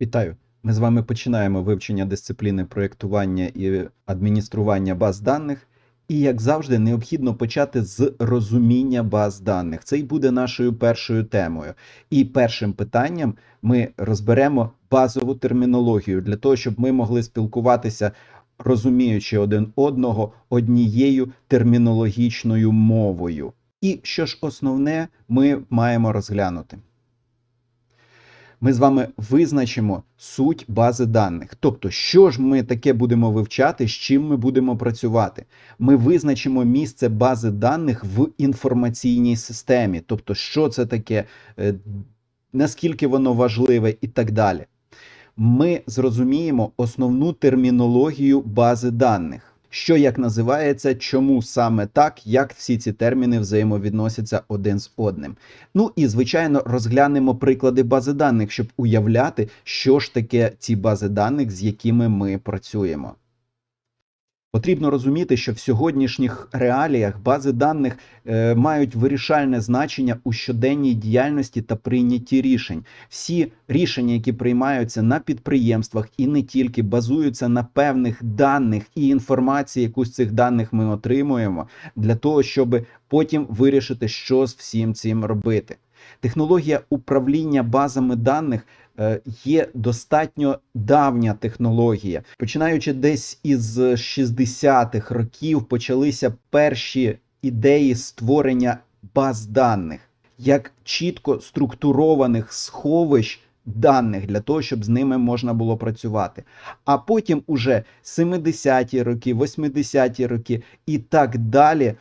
Вітаю! Ми з вами починаємо вивчення дисципліни проєктування і адміністрування баз даних. І, як завжди, необхідно почати з розуміння баз даних. Це й буде нашою першою темою. І першим питанням ми розберемо базову термінологію для того, щоб ми могли спілкуватися, розуміючи один одного однією термінологічною мовою. І що ж основне ми маємо розглянути? Ми з вами визначимо суть бази даних. Тобто, що ж ми таке будемо вивчати, з чим ми будемо працювати. Ми визначимо місце бази даних в інформаційній системі, тобто, що це таке, е, наскільки воно важливе і так далі. Ми зрозуміємо основну термінологію бази даних. Що як називається, чому саме так, як всі ці терміни взаємовідносяться один з одним. Ну і звичайно розглянемо приклади бази даних, щоб уявляти, що ж таке ці бази даних, з якими ми працюємо. Потрібно розуміти, що в сьогоднішніх реаліях бази даних е, мають вирішальне значення у щоденній діяльності та прийнятті рішень. Всі рішення, які приймаються на підприємствах і не тільки, базуються на певних даних і інформації, яку з цих даних ми отримуємо, для того, щоб потім вирішити, що з всім цим робити. Технологія управління базами даних є достатньо давня технологія. Починаючи десь із 60-х років, почалися перші ідеї створення баз даних як чітко структурованих сховищ даних для того, щоб з ними можна було працювати. А потім уже 70-ті роки, 80-ті роки і так далі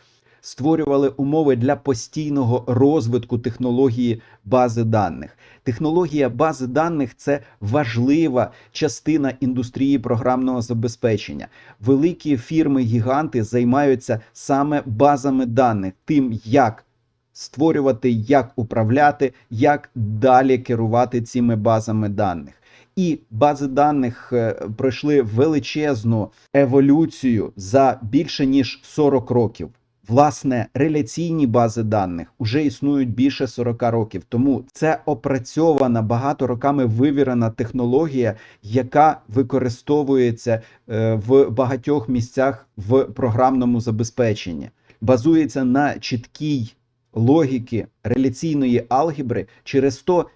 створювали умови для постійного розвитку технології бази даних. Технологія бази даних це важлива частина індустрії програмного забезпечення. Великі фірми-гіганти займаються саме базами даних, тим, як створювати, як управляти, як далі керувати цими базами даних. І бази даних е, пройшли величезну еволюцію за більше ніж 40 років. Власне, реляційні бази даних вже існують більше 40 років. Тому це опрацьована багато роками вивірена технологія, яка використовується е, в багатьох місцях в програмному забезпеченні, базується на чіткій логіки реляційної алгебри, через то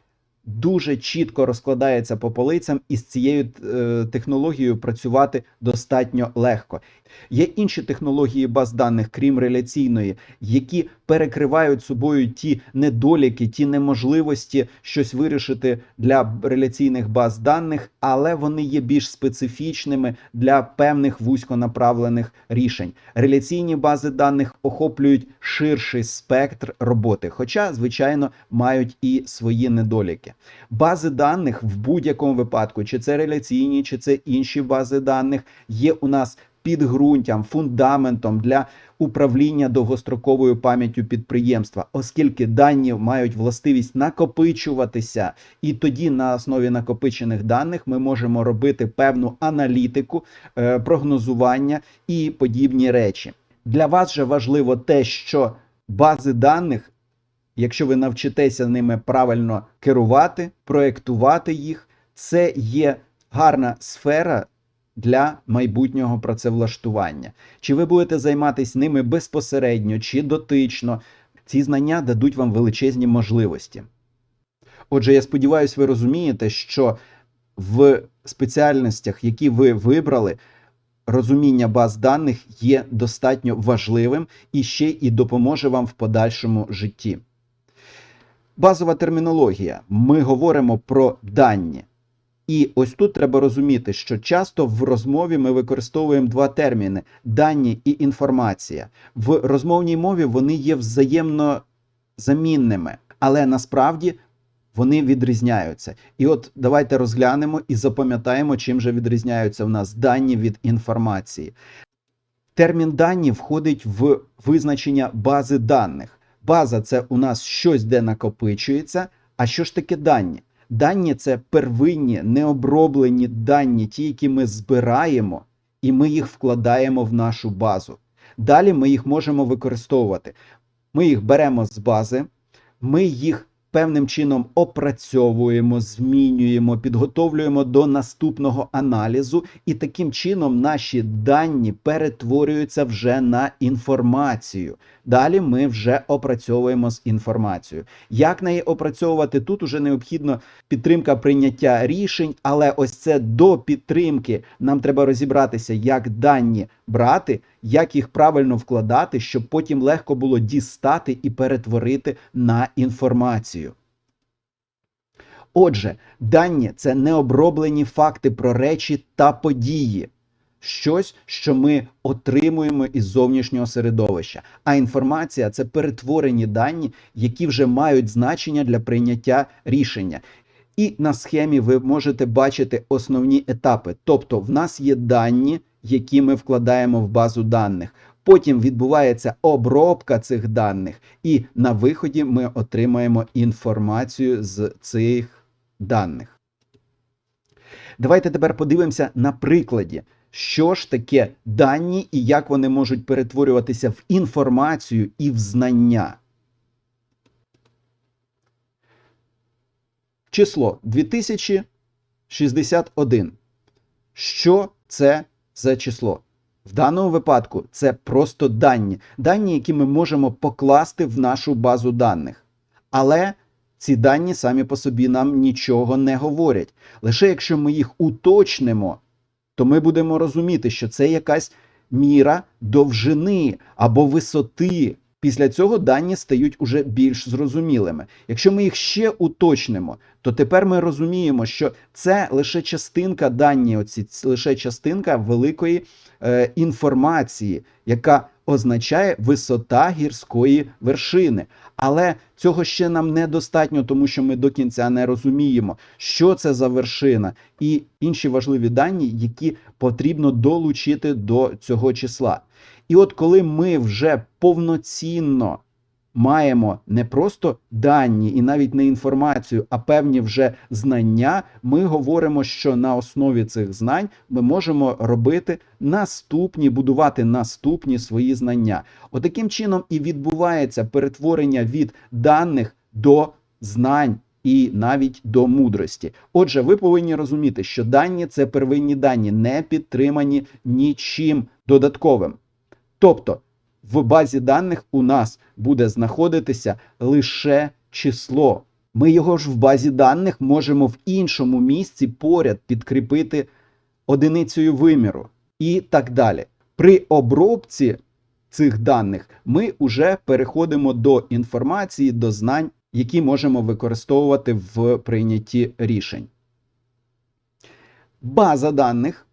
дуже чітко розкладається по полицям, і з цією е, технологією працювати достатньо легко. Є інші технології баз даних, крім реляційної, які перекривають собою ті недоліки, ті неможливості щось вирішити для реляційних баз даних, але вони є більш специфічними для певних вузьконаправлених рішень. Реляційні бази даних охоплюють ширший спектр роботи, хоча, звичайно, мають і свої недоліки. Бази даних в будь-якому випадку, чи це реляційні, чи це інші бази даних, є у нас підґрунтям, фундаментом для управління довгостроковою пам'яттю підприємства, оскільки дані мають властивість накопичуватися, і тоді на основі накопичених даних ми можемо робити певну аналітику, е, прогнозування і подібні речі. Для вас же важливо те, що бази даних. Якщо ви навчитеся ними правильно керувати, проектувати їх, це є гарна сфера для майбутнього працевлаштування. Чи ви будете займатися ними безпосередньо чи дотично? Ці знання дадуть вам величезні можливості. Отже, я сподіваюся, ви розумієте, що в спеціальностях, які ви вибрали, розуміння баз даних є достатньо важливим і ще і допоможе вам в подальшому житті. Базова термінологія. Ми говоримо про дані. І ось тут треба розуміти, що часто в розмові ми використовуємо два терміни: дані і інформація. В розмовній мові вони є взаємно замінними, але насправді вони відрізняються. І от давайте розглянемо і запам'ятаємо, чим же відрізняються в нас дані від інформації. Термін дані входить в визначення бази даних. База це у нас щось, де накопичується. А що ж таке дані? Дані це первинні необроблені дані, ті, які ми збираємо, і ми їх вкладаємо в нашу базу. Далі ми їх можемо використовувати. Ми їх беремо з бази, ми їх певним чином опрацьовуємо, змінюємо, підготовлюємо до наступного аналізу, і таким чином наші дані перетворюються вже на інформацію. Далі ми вже опрацьовуємо з інформацією. Як неї опрацьовувати тут уже необхідно підтримка прийняття рішень, але ось це до підтримки нам треба розібратися, як дані брати, як їх правильно вкладати, щоб потім легко було дістати і перетворити на інформацію. Отже, дані це необроблені факти про речі та події, щось, що ми отримуємо із зовнішнього середовища. А інформація це перетворені дані, які вже мають значення для прийняття рішення. І на схемі ви можете бачити основні етапи. Тобто, в нас є дані, які ми вкладаємо в базу даних. Потім відбувається обробка цих даних, і на виході ми отримаємо інформацію з цих даних. Давайте тепер подивимося на прикладі, що ж таке дані і як вони можуть перетворюватися в інформацію і в знання. Число 2061. Що це за число? В даному випадку це просто дані, дані, які ми можемо покласти в нашу базу даних. Але ці дані самі по собі нам нічого не говорять. Лише якщо ми їх уточнимо, то ми будемо розуміти, що це якась міра довжини або висоти. Після цього дані стають уже більш зрозумілими. Якщо ми їх ще уточнимо, то тепер ми розуміємо, що це лише частинка дані, оці лише частинка великої е, інформації, яка означає висота гірської вершини. Але цього ще нам недостатньо, тому що ми до кінця не розуміємо, що це за вершина, і інші важливі дані, які потрібно долучити до цього числа. І от коли ми вже повноцінно маємо не просто дані і навіть не інформацію, а певні вже знання, ми говоримо, що на основі цих знань ми можемо робити наступні, будувати наступні свої знання. Отаким чином і відбувається перетворення від даних до знань. І навіть до мудрості. Отже, ви повинні розуміти, що дані це первинні дані, не підтримані нічим додатковим. Тобто в базі даних у нас буде знаходитися лише число. Ми його ж в базі даних можемо в іншому місці поряд підкріпити одиницею виміру і так далі. При обробці цих даних ми вже переходимо до інформації, до знань, які можемо використовувати в прийнятті рішень. База даних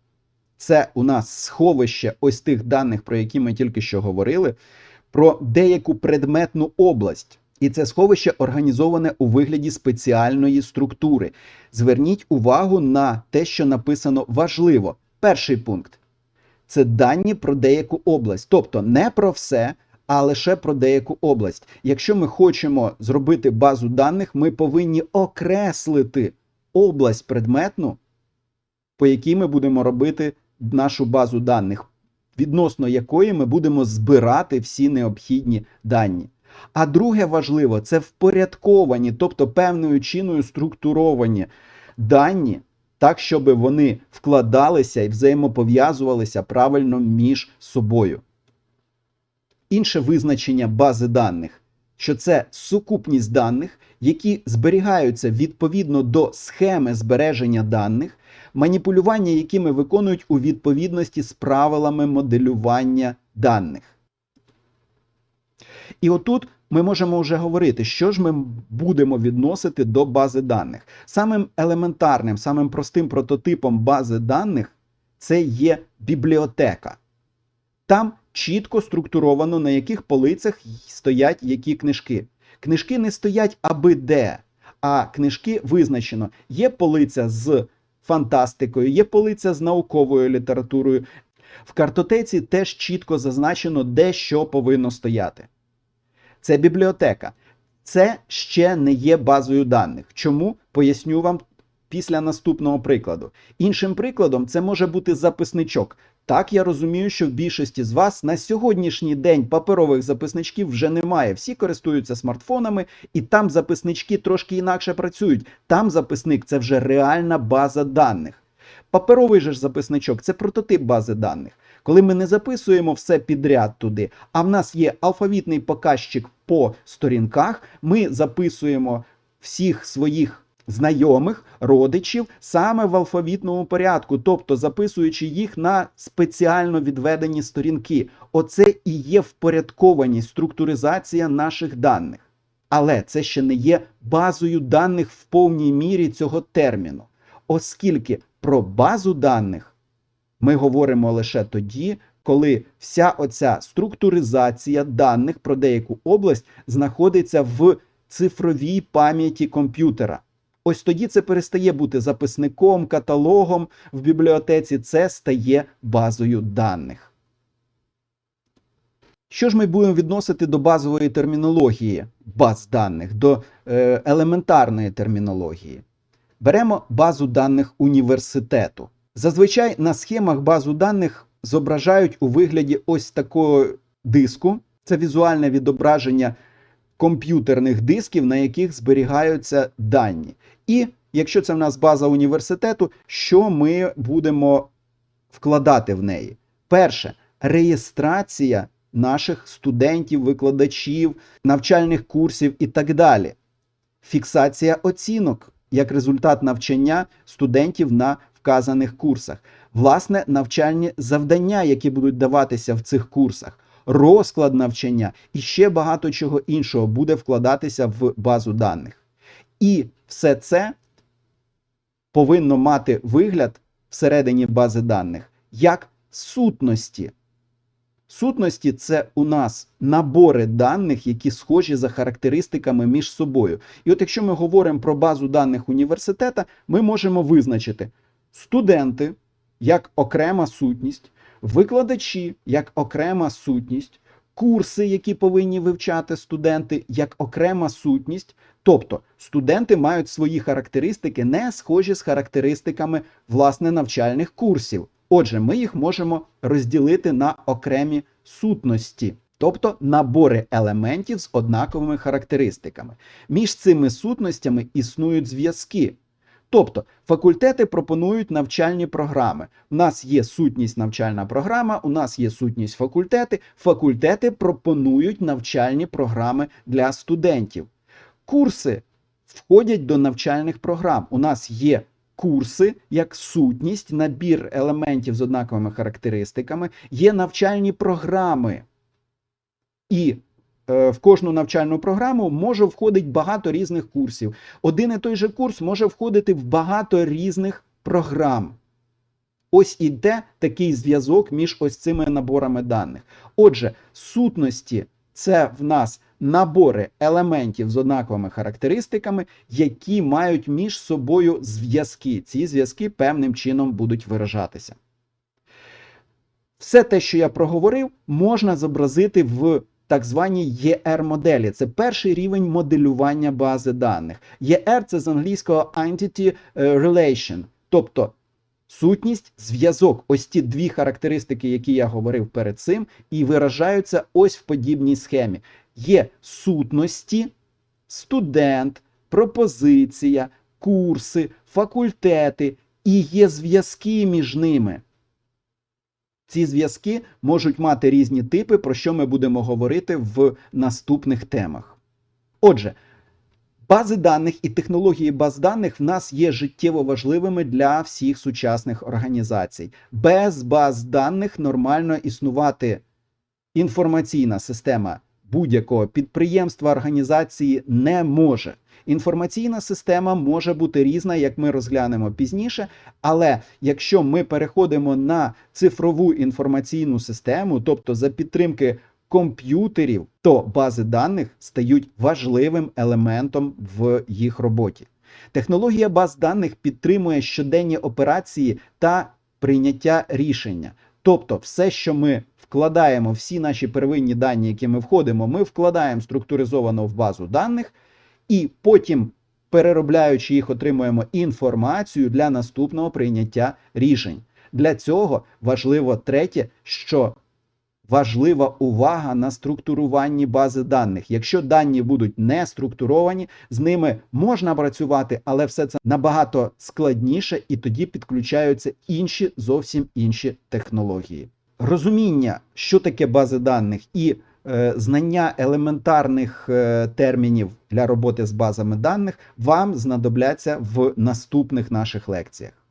це у нас сховище ось тих даних, про які ми тільки що говорили, про деяку предметну область. І це сховище організоване у вигляді спеціальної структури. Зверніть увагу на те, що написано важливо. Перший пункт це дані про деяку область, тобто не про все, а лише про деяку область. Якщо ми хочемо зробити базу даних, ми повинні окреслити область предметну, по якій ми будемо робити нашу базу даних, відносно якої ми будемо збирати всі необхідні дані. А друге важливо це впорядковані, тобто певною чиною структуровані дані, так, щоб вони вкладалися і взаємопов'язувалися правильно між собою. Інше визначення бази даних, що це сукупність даних, які зберігаються відповідно до схеми збереження даних, маніпулювання, якими виконують у відповідності з правилами моделювання даних. І отут ми можемо вже говорити, що ж ми будемо відносити до бази даних. Самим елементарним, самим простим прототипом бази даних це є бібліотека. Там чітко структуровано, на яких полицях стоять які книжки. Книжки не стоять аби де, а книжки визначено. Є полиця з фантастикою, є полиця з науковою літературою. В картотеці теж чітко зазначено, де що повинно стояти. Це бібліотека. Це ще не є базою даних. Чому? Поясню вам після наступного прикладу. Іншим прикладом це може бути записничок. Так, я розумію, що в більшості з вас на сьогоднішній день паперових записничків вже немає. Всі користуються смартфонами, і там записнички трошки інакше працюють. Там записник це вже реальна база даних. Паперовий же ж записничок це прототип бази даних. Коли ми не записуємо все підряд туди, а в нас є алфавітний показчик по сторінках, ми записуємо всіх своїх знайомих, родичів саме в алфавітному порядку, тобто записуючи їх на спеціально відведені сторінки. Оце і є впорядкованість, структуризація наших даних. Але це ще не є базою даних в повній мірі цього терміну, оскільки про базу даних ми говоримо лише тоді, коли вся оця структуризація даних про деяку область знаходиться в цифровій пам'яті комп'ютера. Ось тоді це перестає бути записником, каталогом в бібліотеці, це стає базою даних. Що ж ми будемо відносити до базової термінології баз даних, до е, елементарної термінології? Беремо базу даних університету. Зазвичай на схемах базу даних зображають у вигляді ось такого диску. Це візуальне відображення комп'ютерних дисків, на яких зберігаються дані. І якщо це в нас база університету, що ми будемо вкладати в неї? Перше, реєстрація наших студентів, викладачів, навчальних курсів і так далі. Фіксація оцінок як результат навчання студентів на вказаних курсах, власне, навчальні завдання, які будуть даватися в цих курсах, розклад навчання і ще багато чого іншого буде вкладатися в базу даних. І все це повинно мати вигляд всередині бази даних як сутності. Сутності це у нас набори даних, які схожі за характеристиками між собою. І от якщо ми говоримо про базу даних університета, ми можемо визначити студенти як окрема сутність, викладачі як окрема сутність, курси, які повинні вивчати студенти, як окрема сутність. Тобто студенти мають свої характеристики, не схожі з характеристиками власне навчальних курсів. Отже, ми їх можемо розділити на окремі сутності, тобто набори елементів з однаковими характеристиками. Між цими сутностями існують зв'язки. Тобто факультети пропонують навчальні програми. У нас є сутність навчальна програма, у нас є сутність факультети. Факультети пропонують навчальні програми для студентів. Курси входять до навчальних програм. У нас є курси як сутність, набір елементів з однаковими характеристиками, є навчальні програми. І в кожну навчальну програму може входити багато різних курсів. Один і той же курс може входити в багато різних програм. Ось іде такий зв'язок між ось цими наборами даних. Отже, сутності це в нас набори елементів з однаковими характеристиками, які мають між собою зв'язки. Ці зв'язки певним чином будуть виражатися. Все те, що я проговорив, можна зобразити в так званій ER-моделі. Це перший рівень моделювання бази даних. ER – це з англійського Entity Relation, тобто Сутність, зв'язок, ось ті дві характеристики, які я говорив перед цим, і виражаються ось в подібній схемі. Є сутності, студент, пропозиція, курси, факультети, і є зв'язки між ними. Ці зв'язки можуть мати різні типи, про що ми будемо говорити в наступних темах. Отже, Бази даних і технології баз даних в нас є життєво важливими для всіх сучасних організацій. Без баз даних нормально існувати інформаційна система будь-якого підприємства організації не може. Інформаційна система може бути різна, як ми розглянемо пізніше. Але якщо ми переходимо на цифрову інформаційну систему, тобто за підтримки комп'ютерів, то бази даних стають важливим елементом в їх роботі. Технологія баз даних підтримує щоденні операції та прийняття рішення. Тобто, все, що ми вкладаємо, всі наші первинні дані, які ми входимо, ми вкладаємо структуризовано в базу даних, і потім, переробляючи їх, отримуємо інформацію для наступного прийняття рішень. Для цього важливо третє, що важлива увага на структуруванні бази даних. Якщо дані будуть не структуровані, з ними можна працювати, але все це набагато складніше, і тоді підключаються інші зовсім інші технології. Розуміння, що таке бази даних, і знання елементарних е, термінів для роботи з базами даних вам знадобляться в наступних наших лекціях.